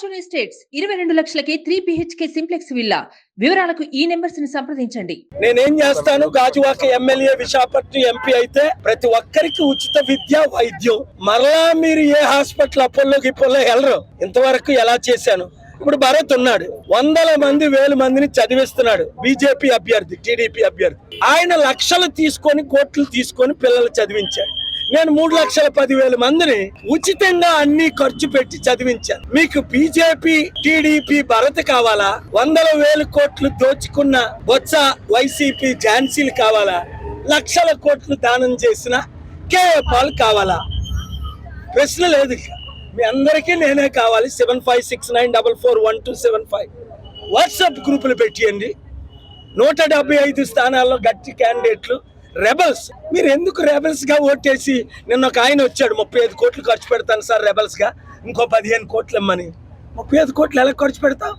Fortune Estates ఇరవై రెండు లక్షలకే త్రీ బిహెచ్కే సింప్లెక్స్ విల్లా వివరాలకు ఈ నెంబర్స్ని సంప్రదించండి. నేనేం చేస్తాను? గాజువాక ఎమ్మెల్యే విశాఖపట్నం ఎంపీ అయితే ప్రతి ఒక్కరికి ఉచిత విద్య వైద్యం. మరలా మీరు ఏ హాస్పిటల్ అపోలో గిపోలో వెళ్ళరు. ఇంతవరకు ఎలా చేశాను? ఇప్పుడు భరత్ ఉన్నాడు. వందల మంది వేల మందిని చదివిస్తున్నాడు. బీజేపీ అభ్యర్థి టీడీపీ అభ్యర్థి. ఆయన లక్షలు తీసుకొని కోట్లు తీసుకొని పిల్లలు చదివించాడు. నేను మూడు లక్షల పదివేల మందిని ఉచితంగా అన్ని ఖర్చు పెట్టి చదివించాను. మీకు బీజేపీ టీడీపీ భరత్ కావాలా? వందల వేల కోట్లు దోచుకున్న బొత్స వైసీపీ ఝాన్సీలు కావాలా? లక్షల కోట్లు దానం చేసిన కేఏ పాల్ కావాలా? ప్రశ్న లేదు మీ అందరికీ నేనే కావాలి. Seven five six nine double four one two seven five. WhatsApp గ్రూపులు పెట్టియండి. నూట డెబ్బై ఐదు స్థానాల్లో గట్టి క్యాండిడేట్లు రెబల్స్ మీరు ఎందుకు రెబల్స్గా ఓటేసి నిన్న ఒక ఆయన వచ్చాడు ముప్పై ఐదు కోట్లు ఖర్చు పెడతాను సార్ రెబల్స్గా. ఇంకో పదిహేను కోట్లు ఇమ్మని. ముప్పై ఐదు కోట్లు ఎలా ఖర్చు పెడతాం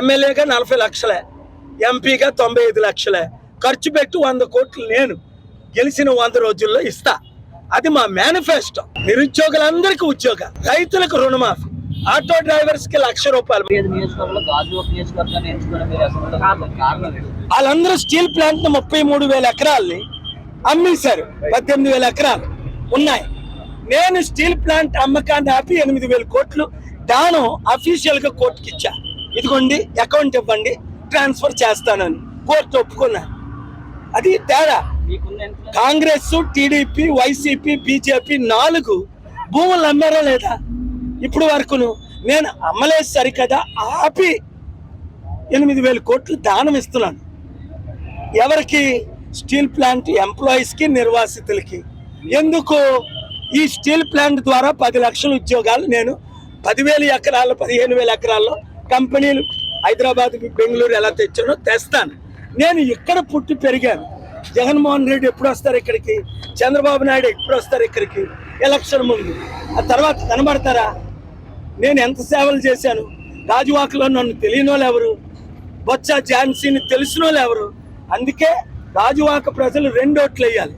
ఎమ్మెల్యేగా నలభై లక్షలే ఎంపీగా తొంభై ఐదు లక్షలే. ఖర్చు పెట్టి వంద కోట్లు నేను గెలిచిన వంద రోజుల్లో ఇస్తా. అది మా మేనిఫెస్టో నిరుద్యోగులందరికీ ఉద్యోగ. రైతులకు రుణమాఫీ. ఆటో డ్రైవర్స్కి లక్ష రూపాయలు? వాళ్ళందరూ స్టీల్ ప్లాంట్ ముప్పై మూడు వేల ఎకరాల్ని అమ్మేశారు. పద్దెనిమిది వేల ఎకరాలు ఉన్నాయి. నేను స్టీల్ ప్లాంట్ అమ్మకాన్ని ఆపి ఎనిమిది వేల కోట్లు దానం అఫీషియల్గా కోర్టుకి ఇచ్చా. ఇదిగోండి అకౌంట్ ఇవ్వండి ట్రాన్స్ఫర్ చేస్తానని కోర్టు ఒప్పుకున్నాను అది తేడా. కాంగ్రెస్ టీడీపీ వైసీపీ బీజేపీ నాలుగు భూములు అమ్మారా లేదా? ఇప్పుడు వరకును నేను అమ్మలేదు సరికదా ఆపి ఎనిమిది వేల కోట్లు దానం ఇస్తున్నాను. ఎవరికి స్టీల్ ప్లాంట్ ఎంప్లాయీస్కి నిర్వాసితులకి. ఎందుకు? ఈ స్టీల్ ప్లాంట్ ద్వారా పది లక్షల ఉద్యోగాలు నేను పదివేల ఎకరాలు పదిహేను వేల ఎకరాల్లో కంపెనీలు హైదరాబాద్ బెంగళూరు ఎలా తెచ్చానో తెస్తాను. నేను ఇక్కడ పుట్టి పెరిగాను. జగన్మోహన్ రెడ్డి ఎప్పుడు వస్తారు ఇక్కడికి? చంద్రబాబు నాయుడు ఎప్పుడు వస్తారు ఇక్కడికి? ఎలక్షన్ ముందు. ఆ తర్వాత కనబడతారా? నేను ఎంత సేవలు చేశాను? రాజువాకలో నన్ను తెలియని వాళ్ళు ఎవరు? బొత్స ఝాన్సీని తెలిసిన వాళ్ళు ఎవరు? అందుకే రాజువాక ప్రజలు రెండోట్లు వేయాలి.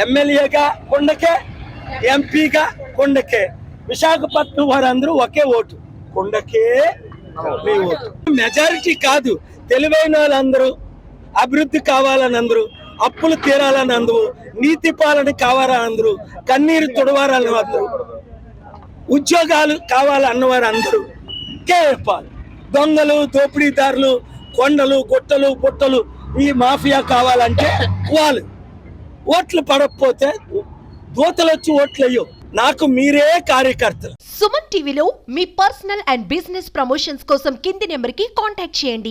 ఎమ్మెల్యేగా కొండకే ఎంపీగా కొండకే. విశాఖపట్నం వారందరూ ఒకే ఓటు. కొండకే మీ ఓటు. మెజారిటీ కాదు. తెలివైన వాళ్ళందరూ అభివృద్ధి కావాలని అందరూ అప్పులు తీరాలని అందరూ నీతి పాలన కావాలని అందరూ కన్నీరు తుడవాలని అందరూ ఉద్యోగాలు కావాలన్నవారు అందరూ కేపాల్ దొంగలు దోపిడీదారులు కొండలు గుట్టలు పుట్టలు ఈ మాఫియా కావాలంటే వాళ్ళు ఓట్లు పడకపోతే దూతలు వచ్చి ఓట్లు అయ్యో నాకు మీరే కార్యకర్తలు. సుమన్ టీవీలో మీ పర్సనల్ అండ్ బిజినెస్ ప్రమోషన్స్ కోసం కింది నెంబర్కి కాంటాక్ట్ చేయండి.